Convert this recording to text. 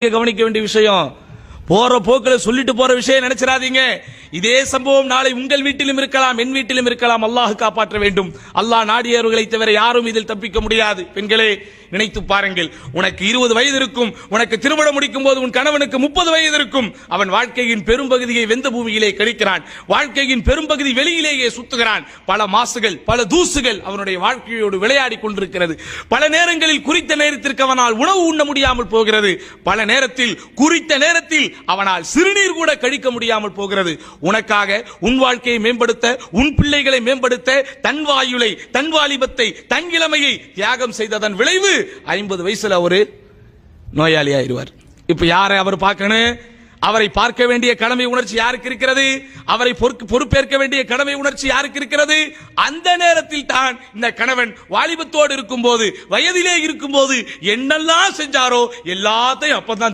கவனிக்க வேண்டிய விஷயம். போற போக்கில் சொல்லிட்டு போற விஷயம் நினைச்சிடாதீங்க. இதே சம்பவம் நாளை உங்கள் வீட்டிலும் இருக்கலாம் என் வீட்டிலும் இருக்கலாம். அல்லாஹ் காப்பாற்ற வேண்டும். அல்லாஹ் நாடியவர்களை தவிர யாரும் இதில் தப்பிக்க முடியாது. பெண்களே நினைத்து பாருங்கள். உனக்கு இருபது வயது இருக்கும். உனக்கு திருமணம் முடிக்கும் போது உன் கணவனுக்கு முப்பது வயது இருக்கும். அவன் வாழ்க்கையின் பெரும்பகுதியை வெந்த பூமியிலே கழிக்கிறான். வாழ்க்கையின் பெரும்பகுதி வெளியிலேயே சுத்துகிறான். பல மாசுகள் பல தூசுகள் அவனுடைய வாழ்க்கையோடு விளையாடி கொண்டிருக்கிறது. பல நேரங்களில் குறித்த நேரத்திற்கு அவனால் உணவு உண்ண முடியாமல் போகிறது. பல நேரத்தில் குறித்த நேரத்தில் அவனால் சிறுநீர் கூட கழிக்க முடியாமல் போகிறது. உனக்காக உன் வாழ்க்கையை மேம்படுத்த உன் பிள்ளைகளை மேம்படுத்த தன் வாயுலை தன் வாலிபத்தை தன் இளமையை தியாகம் செய்ததன் விளைவு ஐம்பது வயசுல அவரு நோயாளி ஆயிடுவார். இப்ப யாரை அவர் பார்க்கணும்? அவரை பார்க்க வேண்டிய கடமை உணர்ச்சி யாருக்கு இருக்கிறது? அவரை பொறுப்பு பொறுப்பேற்க வேண்டிய கடமை உணர்ச்சி யாருக்கு இருக்கிறது? அந்த நேரத்தில் தான் இந்த கணவன் வாலிபத்தோடு இருக்கும்போது வயதிலே இருக்கும் போது என்னெல்லாம் செஞ்சாரோ எல்லாத்தையும் அப்பதான்